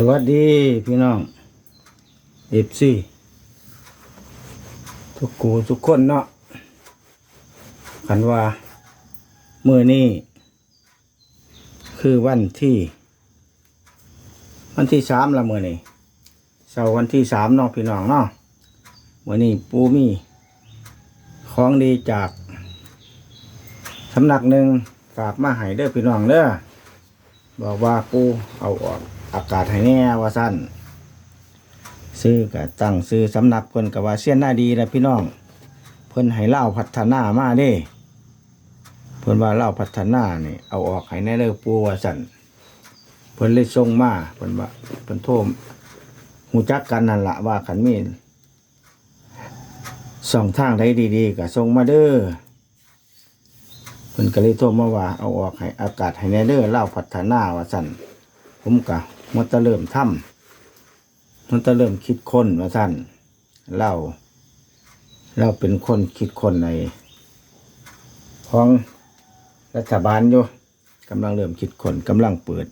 สวัสดีพี่น้องเอฟซีทุกกูทุกคนเนาะคันว่ามือนี้ คือวันที่ วันที่สามละมือนี้เสาร์วันที่สามเนาะพี่น้องเนาะมือนี้ปูมีของดีจากสำนักหนึ่งฝากมาให้เด้อพี่น้องเด้อบอกว่าปูเอาออก อากาศให้แน่ว่าสั้นซื้อกับตั้งซื้อสำนักเพิ่นกับว่าเสี้ยนหน้าดีนะพี่น้อง เพิ่นให้เล่าพัฒนามาเด้ เพิ่นว่าเล่าพัฒนานี่เอาออกให้แน่เด้อปูว่าสั่นเพิ่นเลยส่งมาเพิ่นว่าเพิ่นโทรหูจักกันนั่นละว่าขันมีสองทางใดดีๆก็ส่งมาเด้อเพิ่นก็เลยโทรมาว่าเอาออกให้อากาศให้แน่เด้อเล่าพัฒนาว่าสั่นผมกะ มันจะเริ่มทำมันจะเริ่มคิดค้นว่าสั่นเล่าเราเป็นคนคิดค้นในของรัฐบาลอยู่กำลังเริ่มคิดค้นกำลังเปิด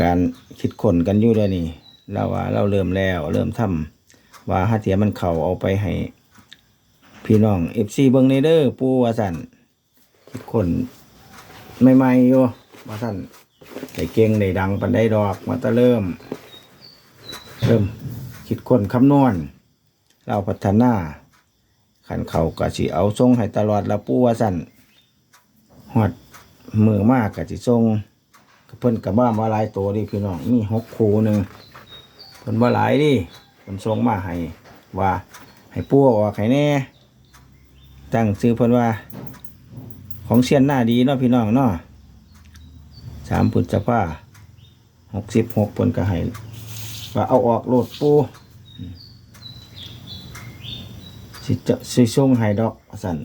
การคิดค้นกันอยู่เลยนี้เราว่าเราเริ่มแล้ว เริ่มทำว่าหาเทียมันเข่าเอาไปให้ พี่น้องเอฟซีเบิงในเด้อปูว่าสันคิดคนใหม่ๆอยู่ว่าสัน ได้เก่งได้ดังปันได้ดอกมาแตะเริ่ม เริ่มคิดคนคำนวณเราพัฒนาขันเขากะสิเอาทรงให้ตลอดละปูว่าสั่นหอดมือมากกะสิทรงเพิ่นกับบ้ามาหลายตัวดิพี่น้องมีหกคูหนึ่งเพิ่นว่าหลายดิเพิ่นทรงมาให้ว่าให้ปูเอาออกให้แน่ตั้งซื้อเพิ่นว่า ของเชียนหน้าดีเนาะพี่น้องเนาะ สามพุทธภาหกสิบหกเพิ่นก็ให้ว่าเอาออกโลดปูสิจะสิส่งให้ดอกสัน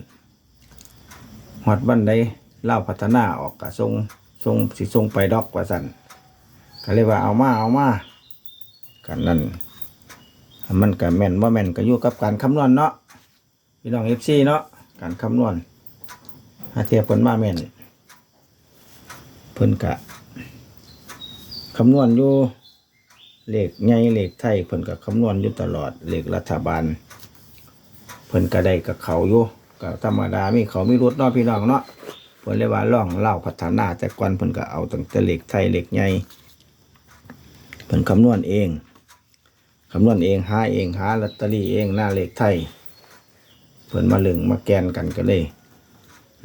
ฮอดวันใดเล่าพัฒนาออกก็ส่งส่งสิส่งไปดอกว่าสันก็เลยว่าเอามาเอามากันนั่นมันก็แม่นว่าแม่นก็อยู่กับการคำนวณเนาะพี่น้องเอฟซีเนาะการคำนวณหาเทียบเพิ่นมาแม่น เพิ่นกะคำนวณอยู่เลขใหญ่เลขไทยเพิ่นกะคำนวณอยู่ตลอดเลขรัฐบาล เพิ่นก็ได้กับเขาอยู่ก็ธรรมดามีเขามีรถเนาะพี่น้องเนาะเพิ่นเลยว่าล่องเล่าพัฒนาแต่ก่อนเพิ่นก็เอาตั้งแต่เลขไทยเลขใหญ่เพิ่นคำนวณเองคำนวณเองหาเองหาลอตเตอรี่เองหน้าเลขไทยเพิ่นมาลึงมาแกนกันก็เลย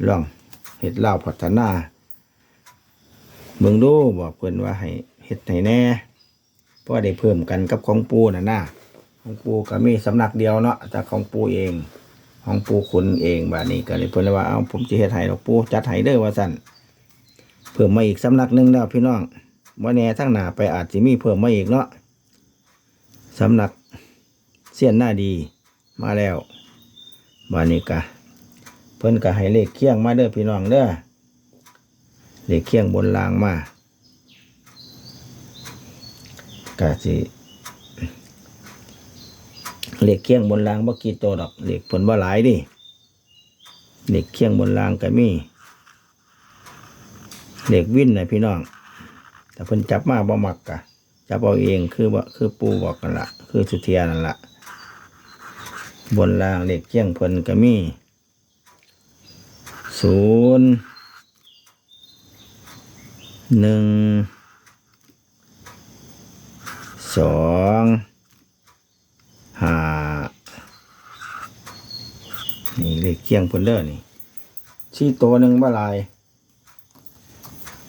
ล่องเฮ็ดเล่าพัฒนา เบิ่งดูบอกเพิ่นว่าให้เฮ็ดให้แน่เพราะว่าได้เพิ่มกันกับของปูน่ะนะของปูก็มีสำนักเดียวเนาะแต่ของปูเอง ของปูขุนเองบาดนี้ก็เลยเพิ่นเลยว่าเอาผมจะเฮ็ดให้ดอกปูจัดให้เด้อว่าซั่นเพิ่มมาอีกสำนักหนึงแล้วพี่น้องบ่แน่ทั้งหน้าไปอาจสิมีเพิ่มมาอีกเนาะสำนักเสี้ยนหน้าดีมาแล้วบานี้กะเพิ่นกะให้เลขเคียงมาเด้อพี่น้องเด้อ เลขเคียงบนรางมากะสิเหลขเคียงบนรางบ่กี่ตัวดอกเหลขเพิ่นบ่หลายดิเลขเคียงบนรางก็มีเหลขวินนะพี่น้อง แต่เพิ่นจับมาบ่มักกะจับเอาเองคือว่าคือปูบอกกันละคือสุเทียนั่นละบนลางเหลขเกี้ยงเพิ่นก็มีศูนย์ หนึ่งสองห้านี่เลขเกี้ยงเพิ่นเด้อนี่ชี้ตัวหนึ่งบาลาย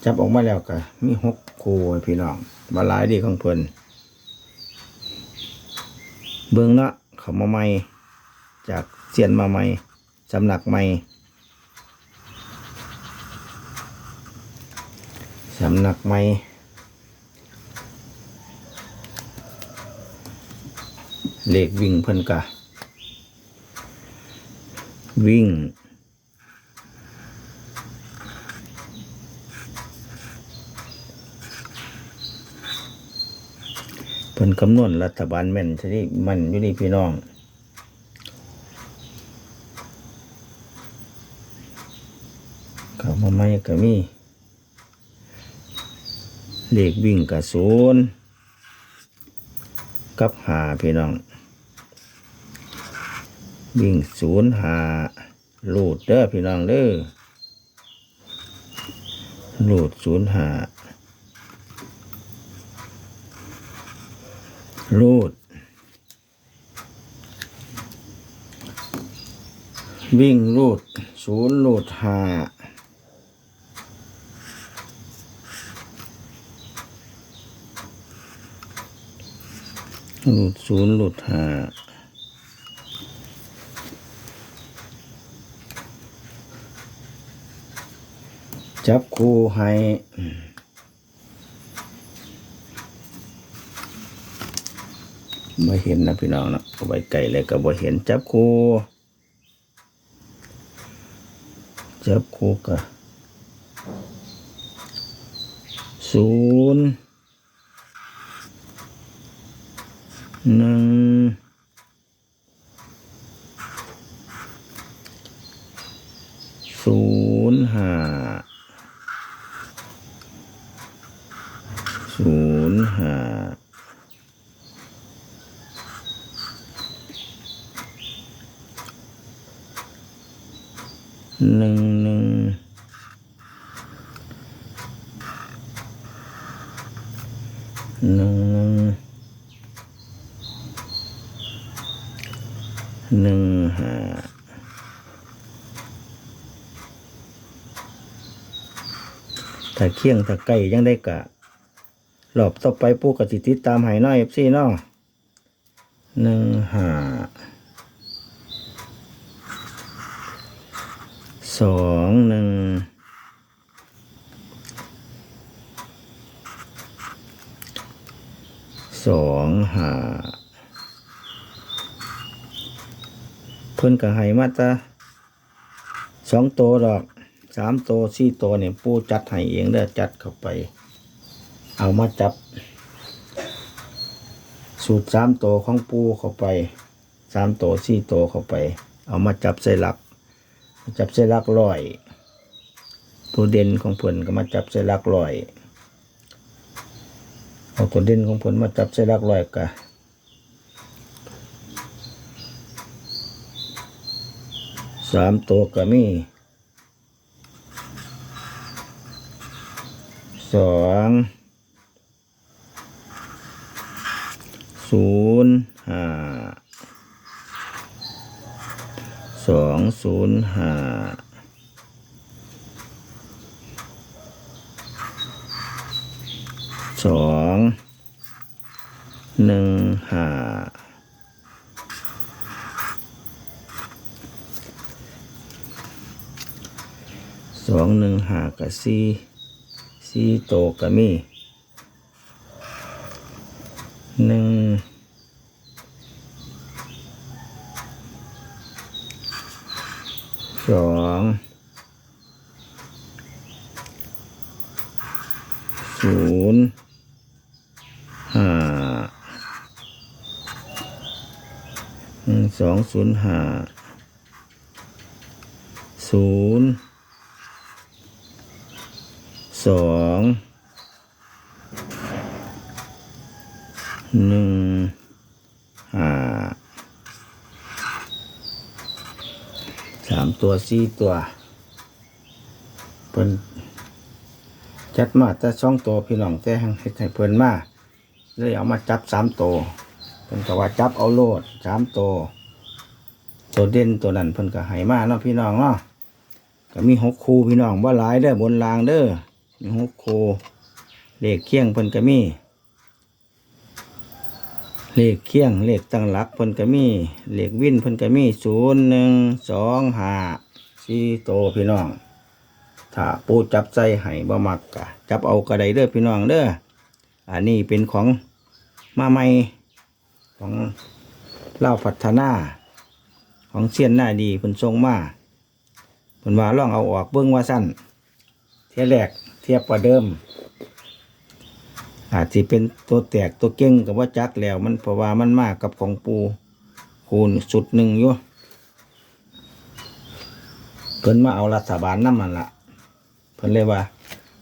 จับออกมาแล้วก็มีหกคู่พี่น้องบาลายดีของเพิ่นเบิ่งเนาะเขามาใหม่ จากเซียนมาใหม่สำนักใหม่ สำนักใหม่เลขวิ่งเพิ่นกะ วิ่ง เพิ่นคำนวณรัฐบาลแม่นทีนี้มันอยู่นี่พี่น้องเขามาไม่ก็มี เลขวิ่งกับศูนย์กับหาพี่น้อง วิ่งศูนย์หาลูดเด้อพี่น้องเด้อลูดศูนย์หาลูด วิ่งลูดศูนย์ลูดหา ลูดศูนย์หลูดหาจับคู่ให้ไม่เห็นนะพี่น้องนะเอาไว้ไก่เลยก็บ่เห็นจับคู่จับคู่กับศูนย์ หนึ่งศูนย์ห้าศูนย์ห้าหนึ่งหนึ่งหนึ่งหนึ่งห้าถ้า เคียงถ้าไก่ยังได้กะหลอบต่อไปปูกติติดตามหายน้อยเอฟซีเนาะหนึ่งห้าสองหนึ่งสองห้าเพิ่นก็ให้มาตาสองตัวดอก สามตัวสี่ตัวเนี่ยปูจัดให้เองเด้อจัดเข้าไป เอามาจับ สูตรสามตัวของปูเข้าไปสามตัวสี่ตัวเข้าไป เอามาจับใส่หลัก จับใส่หลักลอย ตัวเด่นของเพิ่นก็มาจับใส่หลักลอยเอาตัวเด่นของเพิ่นมาจับใส่หลักลอยกะสามตัวก็มี สองศูนย์ห้าสองศูนย์ห้าสองหนึ่งห้าสองหนึ่งห้ากับสี่ สี่โตกับมีหนึ่งสองศูนย์ห้าหนึ่งสองศูนย์ห้าศูนย์ สองหนึ่งห้าสามตัวสี่ตัวเพิ่นจัดมาแต่สองตัวพี่น้องแต่ให้ให้เพิ่นมาเลยเอามาจับสามตัวเพิ่นก็ว่าจับเอาโลดสามตัวตัวเด่นตัวนั้นเพิ่นก็ให้มาเนาะพี่น้องเนาะก็มีหกคู่พี่น้องว่าหลายเด้อบนรางเด้อ หกคู่เลขเคียงเพิ่นก็มี เลขเคียงเลขตั้งหลักเพิ่นก็มี เลขวินเพิ่นก็มีศูนย์หนึ่งสองห้าสี่โตพี่น้อง ถ้าปูจับใจให้บ่มักกะจับเอากระไดเด้อพี่น้องเด้อ อันนี้เป็นของมาใหม่ของเล่าพัฒนาของเสียนหน้าดีเพิ่นทรงมาเพิ่นว่าลองเอาออกเบิ่งว่าสั้นเทียแรก เทียบกว่าเดิม อาจจะเป็นตัวแตกตัวเก่งกับว่าจักแล้ว มันเพราะว่ามันมากกับของปูคูณสุดหนึ่งอยู่เพิ่นมาเอารัฐบาลน้ำมันละเพิ่นเลยว่า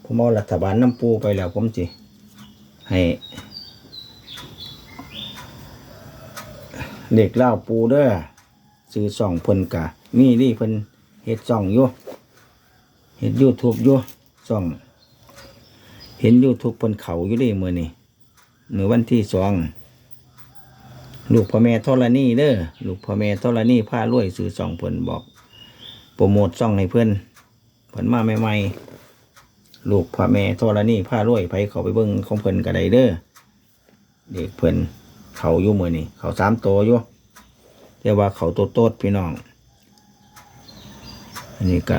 ผมเอารัฐบาลน้ำปูไปแล้วผมสิให้เด็กเล่าปูเด้อซื้อส่องเพิ่นกะมีนี่เพิ่นเฮ็ดส่องอยู่เฮ็ด YouTube อยู่ส่อง เห็น YouTube เพิ่นเขาอยู่เด้มื้อนี้มื้อวันที่สองลูกพ่อแม่ธรณีเด้อลูกพ่อแม่ธรณีพารวยซื้อสองเพิ่นบอก โปรโมทส่องให้เพิ่อนเพิ่นมาใหม่ๆลูกพ่อแม่ทรนี่พารวยไปเขาไปเบิ่งของเพิ่นก็ไดเด้อเด็กเพิ่นเขาอยู่มือนี่เขาสามโตอยู่แต่ว่าเขาโตโตดพี่น้องอันนี้ก็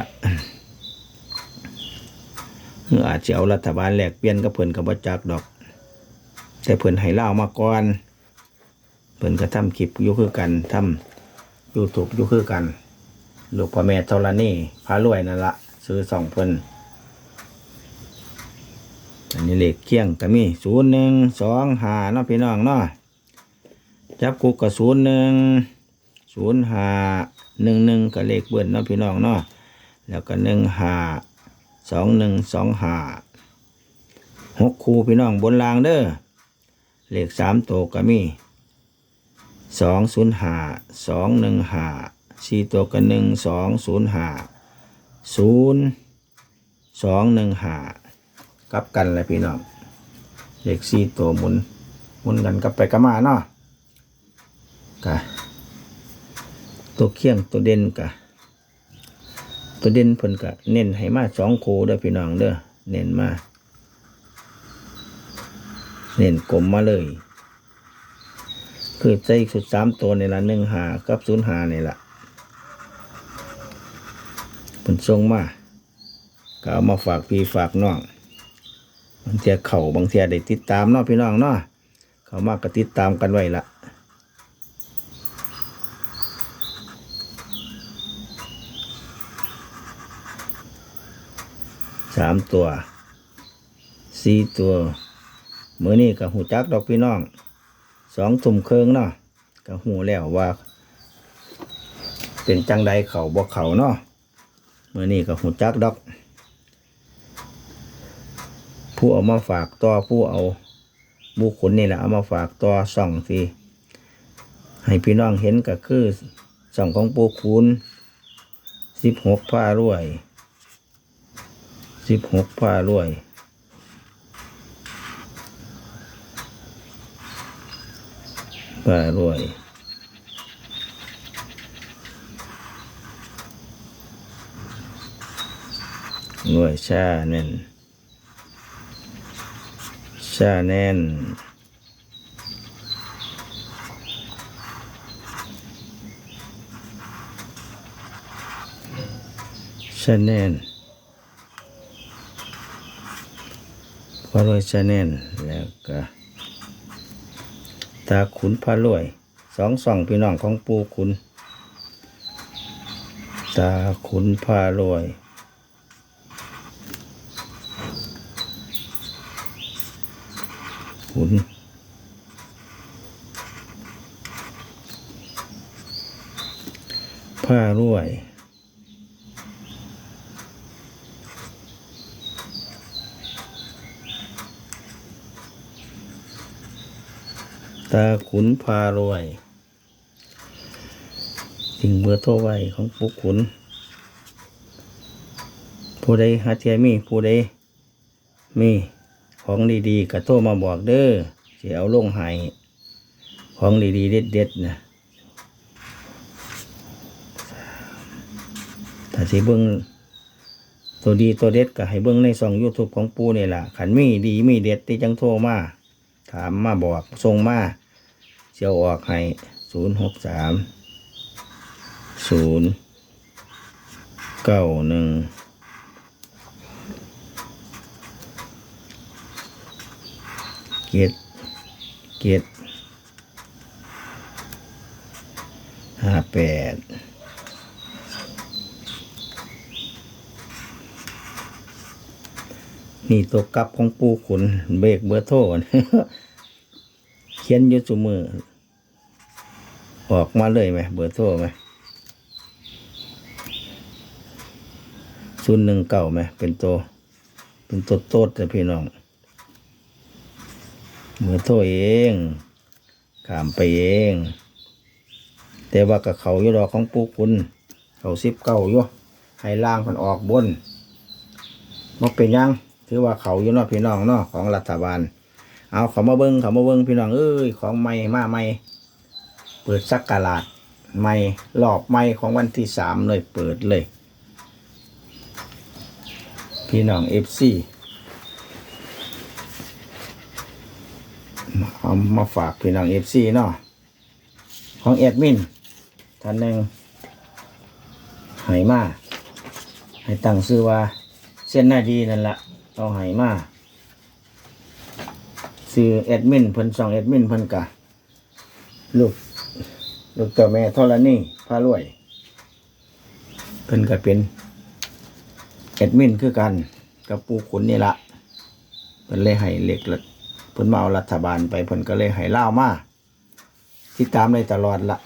ออาจจะเอารัฐบาลแหลกเปลี่ยนกับเพิ่นกับบ่จักดอก แต่เพิ่นให้เล่ามาก่อนเพิ่นก็ทำคลิปยู่คือกันทำยูทูบยู่คือกันลูกพ่อแม่ธรณีพารวยนั่นละซื้อสองเพิ่นอันนี้เลขเคียงก็มีศูนย์หนึ่งสองห้าเนาะพี่น้องเนาะจับกุกกับศูนย์หนึ่งศูนย์ห้าหนึ่งหนึ่งก็เลขเบิ้ลเนาะพี่น้องเนาะแล้วก็หนึ่งห้า สองหนึ่งสองห้าหกคู่พี่น้องบนรางเด้อเลขสามตัวก็มีสองศูนย์ห้าสองหนึ่งห้าสี่ตัวก็หนึ่งสองศูนย์ห้าศูนย์สองหนึ่งห้ากลับกันเลยพี่น้องเลขสี่ตัวหมุนหมุนกันกลับไปกลับมาเนาะกะตัวเคียงตัวเด่นกะ ตัวเด่นเพิ่นกะเน้นให้มาสองโคเด้อพี่น้องเด้อเน้นมาเน้นกลมมาเลย คือใจสุดสามตัวในละหนึ่งหากับศูนย์หาในละเพิ่นส่งมาก็เอามาฝากพี่ฝากน้องบางเทียเข่าบางเทียได้ติดตามเนาะพี่น้องเนาะเขามากก็ติดตามกันไว้ละามตัวสี่ตัวมือนี้กับหูจักดอกพี่น้องสองทุ่มเคิงเนาะก็หูแล้วว่า เป็นจังใดเขาบอกเขาเนาะมือนี้กับหูจักดอก ผู้เอามาฝากต่อผู้เอาบุคคลนี่แหละเอามาฝากต่อส่องสิให้พี่น้องเห็นก็คือส่องของปูคูณสิบหกผ้ารวย สิบหกผ้ารวย ผ้ารวยรวยชาเน่นชาแนนชาแนน พารวยชาแนนแล้วก็ตาขุนพารวยสองสองพี่น้องของปูขุน ตาขุนพารวยขุนผ้ารวย ตาขุนพารวยสิ่งเบอร์โทรไว้ของปุกขุน ผู้ใดหาเทียมี ผู้ใดมีของดีๆก็โทรมาบอกเด้อเสิเอาลงให้ของดีๆ เด็ดๆนะถ้าสิเบิ่งตัวดีตัวเด็ดก็ให้เบิ่งในช่อง YouTube ของปูนี่ล่ะขันมีดีมีเด็ดที่จังโทรมา ถามมาบอกส่งมาเสียวออกให้ศูนย์หกสามศูนย์เก้าหนึ่งเกียรเกียรห้าแปด นี่ตัวกลับของปูขุน เบรกเบอร์โทรเขียนอยุสุมือ ออกมาเลยไหม เบอร์โทรไหมศูนย์หนึ่งเก่าไหม เป็นตัว เป็นตัวโต๊ดแต่พี่น้องมือโทษเองขามไปเอง แต่ว่ากับเขาอยู่ดอของปูคุณ เขาสิบเก้าอยู่ให้ล่างมันออกบนมาเป็นยัง ถือว่าเขาอยู่เนอกพี่น้องเนาะของรัฐบาล เอาเขามาเบิ้งเขามาเบิ้งพี่น้องเอ้ยของใหม่มาใหม่เปิดสักกาลาดใหม่รอบใหม่ของวันที่สามเลยเปิดเลย พี่น้องเอฟซีเอามาฝากพี่น้องเอฟซีเนาะของแอดมินท่านหนึ่งไหมาให้ตั้งชื่อว่าเส้นหน้าดีนั่นแหละ เอาไหมาซื้อแอดมินเพิ่นสองแอดมินเพิ่นกะลูกลูกตัวแม่ทอรณีพารวย เพิ่นก็เป็นแอดมินคือกันกับปูขุนนี่ละเพิ่นเลยให้เล็กละเพิ่นมาเอารัฐบาลไปเพิ่นก็เลยให้เล่ามาติดตามได้ตลอดละ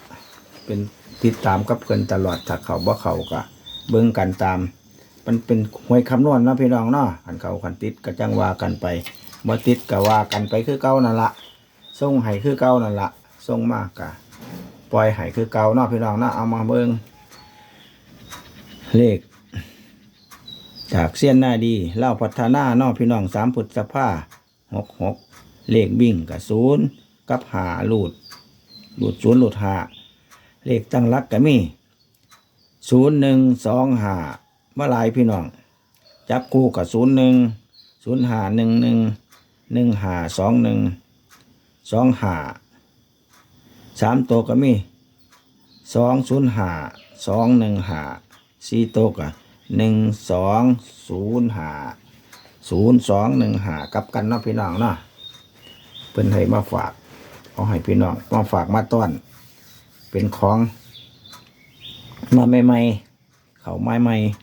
เป็นติดตามกับเพิ่นตลอดถ้าเขาบ่เขาก็เบิ่งกันตาม มันเป็นหวยคำนวณเนาะพี่น้องเนาะคันเขาคันติดก็จังว่ากันไปบ่ติดก็ว่ากันไปคือเก่านั่นละส่งให้คือเก่านั่นละส่งมากกะปล่อยให้คือเก่าเนาะพี่น้องเนาะเอามาเบิ่งเลข จากเสี้ยนหน้าดีเล่าพัฒนาเนอพี่น้องสามพุทธภาหกหกเลขบิ่งกับศูนย์กับหาหลุดหลุดศูนย์หลุดหาเลขตั้งรักก็มีศูนย์หนึ่งสองหา มาหลายพี่น้อง จับคู่กับศูนย์หนึ่งศูนย์หาหนึ่งหนึ่งหนึ่งหาสองหนึ่งสองหาสามตัวก็มีสองศูนย์หาสองหนึ่งหาสี่ตัวก็หนึ่งสองศูนย์หาศูนย์สองหนึ่งหากับกันเนาะพี่น้องเนาะเพิ่นให้มาฝากเอาให้พี่น้องมาฝากมาต้อน เป็นของมาใหม่ๆเขาใหม่ๆ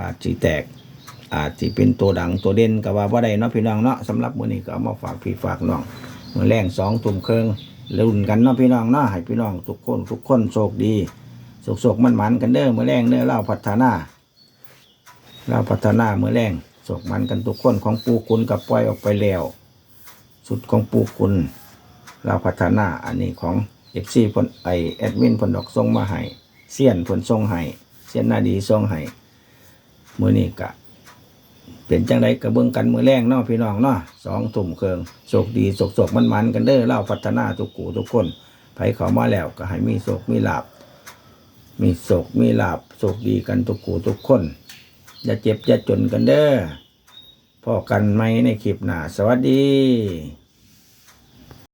อาจจีแตก อาจจะเป็นตัวดังตัวเด่นก็ว่าว่าได้เนาะพี่น้องเนาะสำหรับมื้อนี้ก็เอามาฝากพี่ฝากน้องมื้อแรงสองทุ่มครึ่งลุ้นกันเนาะพี่น้องเนาะให้พี่น้องทุกคนทุกคนโชคดีโศกๆมันมันกันเด้อมื้อแรงเด้อเล่าพัฒนาเราพัฒนาเมื่อแรงสกมันกันทุกคนของปูคุณกับปล่อยออกไปแล้วสุดของปูคุณเราพัฒนาอันนี้ของเอฟซีพนไอแอดมินพนดอกทรงมาให้เสียนพนทรงให้เสียนนาดีทรงให้ มือนี้กะเป็นจังไดกระเบื้องกันมือแรงเนาะพี่น้องเนาะสองถุ่มเคืองโศกดีโศกโศกมันมันๆกันเด้อเล่าพัฒนาทุกกูทุกคนไผเขามาแล้วก็ให้มีโศกมีลาบมีโศกมีลาบโศกดีกันทุกกูทุกคน อย่าเจ็บอย่าจนกันเด้อพอกันไหมในคลิปหน้าสวัสดี